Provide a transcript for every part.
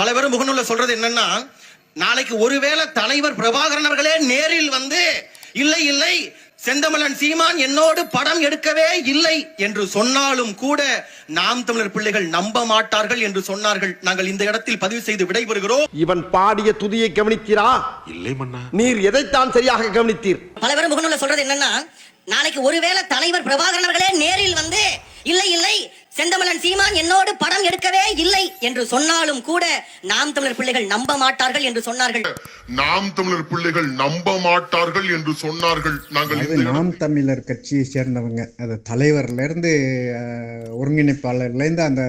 பல பேரும் முகநூல்ல சொல்றது என்னன்னா நாளைக்கு ஒருவேளை தலைவர் பிரபாகரன் அவர்களே நேரில் வந்து இல்லை இல்லை செந்தமலன் சீமான் என்னோடு படம் எடுக்கவே இல்லை என்று சொன்னாலும் கூட நாம் தமிழர் பிள்ளைகள் நம்ப மாட்டார்கள் என்று சொன்னார்கள். நாங்கள் இந்த இடத்தில் பதிவு செய்து விடைபெறுகிறோம். இவன் பாடிய துதியை கவனித்தீரா? இல்லை மன்னா. நீர் எதைத்தான் சரியாக கவனித்தீர்? பல பேரும் முகநூல்ல சொல்றது என்னன்னா நாளைக்கு ஒருவேளை தலைவர் பிரபாகரன் அவர்களே நேரில் செந்தமலன் சீமான் என்னோடு படம் எடுக்கவே இல்லை என்று சொன்னாலும் கூட நாம் தமிழர் பிள்ளைகள் நம்ப மாட்டார்கள் என்று சொன்னார்கள். நாம் தமிழர் பிள்ளைகள் நம்ப மாட்டார்கள் என்று சொன்னார்கள் நாங்கள் நாம் தமிழர் கட்சியை சேர்ந்தவங்க. அது தலைவர்லேருந்து ஒருங்கிணைப்பாளர்லேருந்து அந்த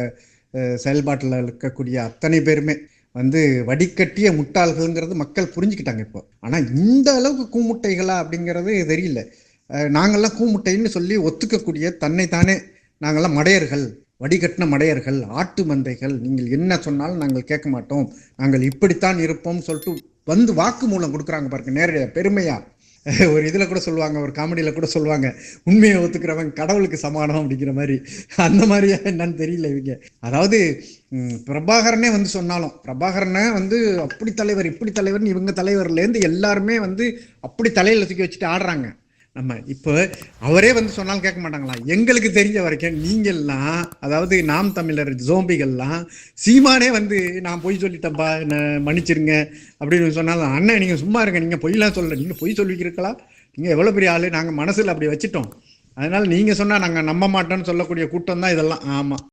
அஹ், செயல்பாட்டில் இருக்கக்கூடிய அத்தனை பேருமே வந்து வடிகட்டிய முட்டாள்கள்ங்கிறது மக்கள் புரிஞ்சுக்கிட்டாங்க இப்போ. ஆனால் இந்த அளவுக்கு கூமுட்டைகளா அப்படிங்கிறது தெரியல. அஹ், நாங்கெல்லாம் கூமுட்டைன்னு சொல்லி ஒத்துக்கக்கூடிய தன்னைத்தானே நாங்கெல்லாம் மடையர்கள். வடிகட்டின மடையர்கள் ஆட்டு மந்தைகள் நீங்கள் என்ன சொன்னாலும் நாங்கள் கேட்க மாட்டோம். நாங்கள் இப்படித்தான் இருப்போம் சொல்லிட்டு வந்து வாக்கு மூலம் கொடுக்குறாங்க பாருங்க நேரடியாக பெருமையா. ஒரு இதில் கூட சொல்லுவாங்க ஒரு காமெடியில் கூட சொல்லுவாங்க உண்மையை ஒத்துக்கிறவங்க கடவுளுக்கு சமானம் அப்படிங்கிற மாதிரி. அந்த மாதிரியா என்னன்னு தெரியல இவங்க. அதாவது பிரபாகரனே வந்து சொன்னாலும் பிரபாகரனை வந்து அப்படி தலைவர் இப்படி தலைவர்னு இவங்க தலைவர்லேருந்து எல்லாருமே வந்து அப்படி தலையில் தூக்கி வச்சுட்டு ஆடுறாங்க. நம்ம இப்போ அவரே வந்து சொன்னாலும் கேட்க மாட்டாங்களா? எங்களுக்கு தெரிஞ்ச வரைக்கும் நீங்கள்லாம் அதாவது நாம் தமிழர் ஜோம்பிகள்லாம் சீமானே வந்து நான் பொய் சொல்லிட்டேன்ப்பா என்ன மன்னிச்சிருங்க அப்படின்னு சொன்னாலும் அண்ணன் நீங்கள் சும்மா இருங்க நீங்கள் பொய்லாம் சொல்லலை நீங்கள் பொய் சொல்லிக்கிறீங்களா நீங்கள் எவ்வளோ பெரிய ஆள் நாங்கள் மனசில் அப்படி வச்சுட்டோம். அதனால் நீங்கள் சொன்னால் நாங்கள் நம்ப மாட்டோம்னு சொல்லக்கூடிய கூட்டம் தான் இதெல்லாம். ஆமாம்